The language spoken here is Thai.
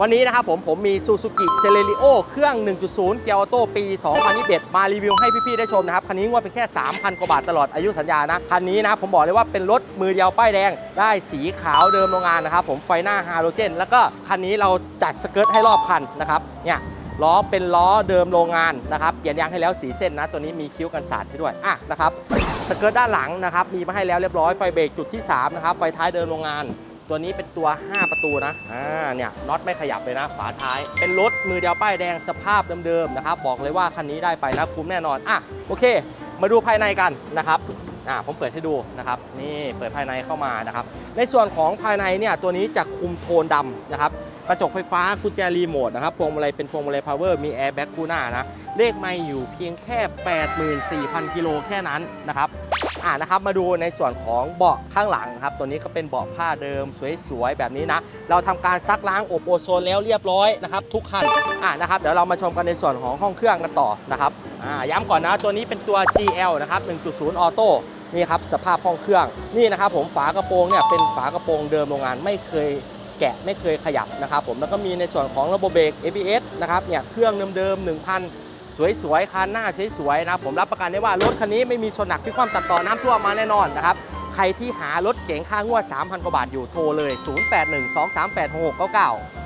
วันนี้นะครับผมผมมี Suzuki c e l e r i o เครื่อง 1.0 เกียร์ออโต้ปี 2021 มารีวิวให้พี่ ๆ ได้ชมนะครับ คันนี้งวดเป็นแค่ 3,000 กว่าบาทตลอดอายุสัญญานะ คันนี้นะครับผมบอกเลยว่าเป็นรถมือเดียวป้ายแดง ได้สีขาวเดิมโรงงานนะครับผมไฟหน้าฮาโลเจน แล้วก็คันนี้เราจัดสเกิร์ตให้รอบคันนะครับเนี่ยล้อเป็นล้อเดิมโรงงานนะครับ เปลี่ยนยางให้แล้วสีเส้นนะ ตัวนี้มีคิ้วกันสาดให้ด้วย อะนะครับ สเกิร์ตด้านหลังนะครับ มีมาให้แล้วเรียบร้อย ไฟเบรกจุดที่สามนะครับ ไฟท้ายเดิมโรงงาน ตัวนี้เป็นตัว 5 ประตูนะ อ่า เนี่ย น็อตไม่ขยับเลยนะ ฝาท้าย เป็นรถมือเดียวป้ายแดงสภาพเดิมๆนะครับ บอกเลยว่าคันนี้ได้ไปนะคุ้มแน่นอน อะ โอเค มาดูภายในกันนะครับ อ่า ผมเปิดให้ดูนะครับ นี่เปิดภายในเข้ามานะครับ ในส่วนของภายในเนี่ย ตัวนี้จะคุมโทนดำนะครับ กระจกไฟฟ้า กุญแจรีโมทนะครับ พวงมาลัยเป็นพวงมาลัยพาวเวอร์ มีแอร์แบ็กคู่หน้านะ เลขไม่อยู่เพียงแค่ 84,000กิโลแค่นั้นนะครับ อ่านะครับมาดูในส่วนของเบาะข้างหลังครับตัวนี้ก็เป็นเบาะผ้าเดิมสวยๆแบบนี้นะเราทำการซักล้างอบโอโซนแล้วเรียบร้อยนะครับทุกคันอ่านะครับเดี๋ยวเรามาชมกันในส่วนของห้องเครื่องกันต่อนะครับอ่าย้ำก่อนนะตัวนี้เป็นตัว GL นะครับ1.0ออโต้นี่ครับสภาพห้องเครื่องนี่นะครับผมฝากระโปรงเนี่ยเป็นฝากระโปรงเดิมโรงงานไม่เคยแกะไม่เคยขยับนะครับผมแล้วก็มีในส่วนของระบบเบรก ABS นะครับเนี่ยเครื่องเดิมๆ1,000 สวยๆคันหน้าสวยๆนะครับผมรับประกันได้ว่ารถคันนี้ไม่มีชนหนักพิความตัดต่อน้ำท่วมมาแน่นอนนะครับใครที่หารถเก๋งค่างวด3,000กว่าบาทอยู่โทรเลย 0812386699